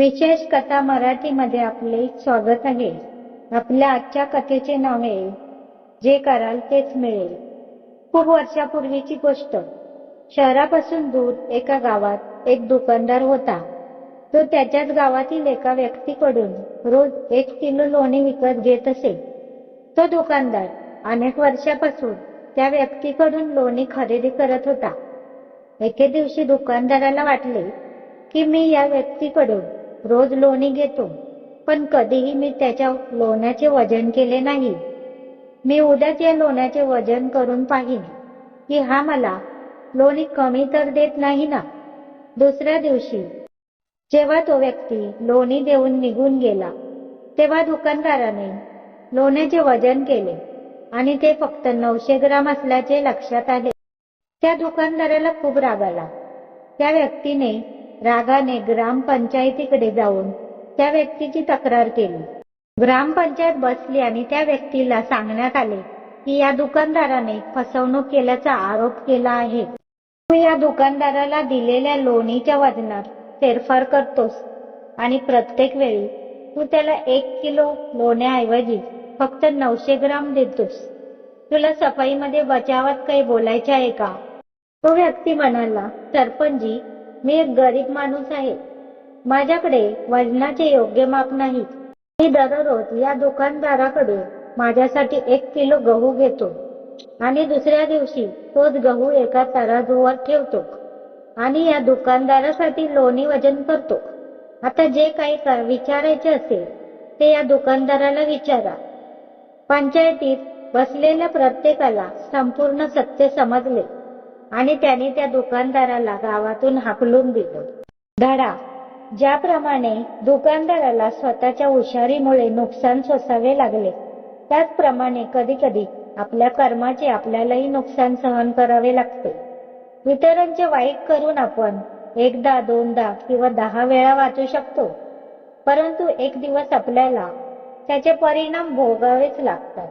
विशेष कथा मराठीमध्ये आपले स्वागत आहे. आपल्या आजच्या कथेचे नाव आहे जे कराल तेच मिळेल. खूप वर्षापूर्वीची गोष्ट. शहरापासून दूर एका गावात एक दुकानदार होता. तो त्याच्याच गावातील एका व्यक्तीकडून रोज एक किलो लोणी विकत घेत असे. तो दुकानदार अनेक वर्षापासून त्या व्यक्तीकडून लोणी खरेदी करत होता. एके दिवशी दुकानदाराला वाटले की मी या व्यक्तीकडून रोज लोणी घेतो पण कधीही मी त्याच्या लोण्याचे वजन केले नाही. मी उद्याच या लोण्याचे वजन करून पाहिन की हा मला लोणी कमी तर देत नाही ना. दुसऱ्या दिवशी जेव्हा तो व्यक्ती लोणी देऊन निघून गेला तेव्हा दुकानदाराने लोण्याचे वजन केले आणि ते फक्त नऊशे ग्राम असल्याचे लक्षात आले. त्या दुकानदाराला खूप राग आला. त्या व्यक्तीने रागाने ग्रामपंचायतीकडे जाऊन त्या व्यक्तीची तक्रार केली. ग्रामपंचायत बसली आणि त्या व्यक्तीला सांगण्यात आले की या दुकानदाराने फसवणूक केल्याचा आरोप केला आहे. तू या दुकानदाराला दिलेल्या लोणीच्या वजनात फेरफार करतोस आणि प्रत्येक वेळी तू त्याला एक किलो लोण्याऐवजी फक्त नऊशे ग्राम देतोस. तुला सफाईमध्ये बचावात काही बोलायचे आहे का? तो व्यक्ती म्हणाला सरपंचजी मी एक गरीब माणूस आहे. माझ्याकडे वजनाचे योग्य माप नाही. मी दररोज या दुकानदाराकडून माझ्यासाठी एक किलो गहू घेतो आणि दुसऱ्या दिवशी तोच गहू एका तराजूवर ठेवतो आणि या दुकानदारासाठी लोणी वजन करतो. आता जे काही का विचारायचे असेल ते या दुकानदाराला विचारा. पंचायतीत बसलेल्या प्रत्येकाला संपूर्ण सत्य समजले. आणि त्याने त्या दुकानदाराला गावातून हाकलून दिलं. धडा. ज्याप्रमाणे दुकानदाराला स्वतःच्या हुशारीमुळे नुकसान सोसावे लागले त्याचप्रमाणे कधी कधी आपल्या कर्माचे आपल्यालाही नुकसान सहन करावे लागते. इतरांचे वाईट करून आपण एकदा दोनदा किंवा दहा वेळा वाचू शकतो परंतु एक दिवस आपल्याला त्याचे परिणाम भोगावेच लागतात.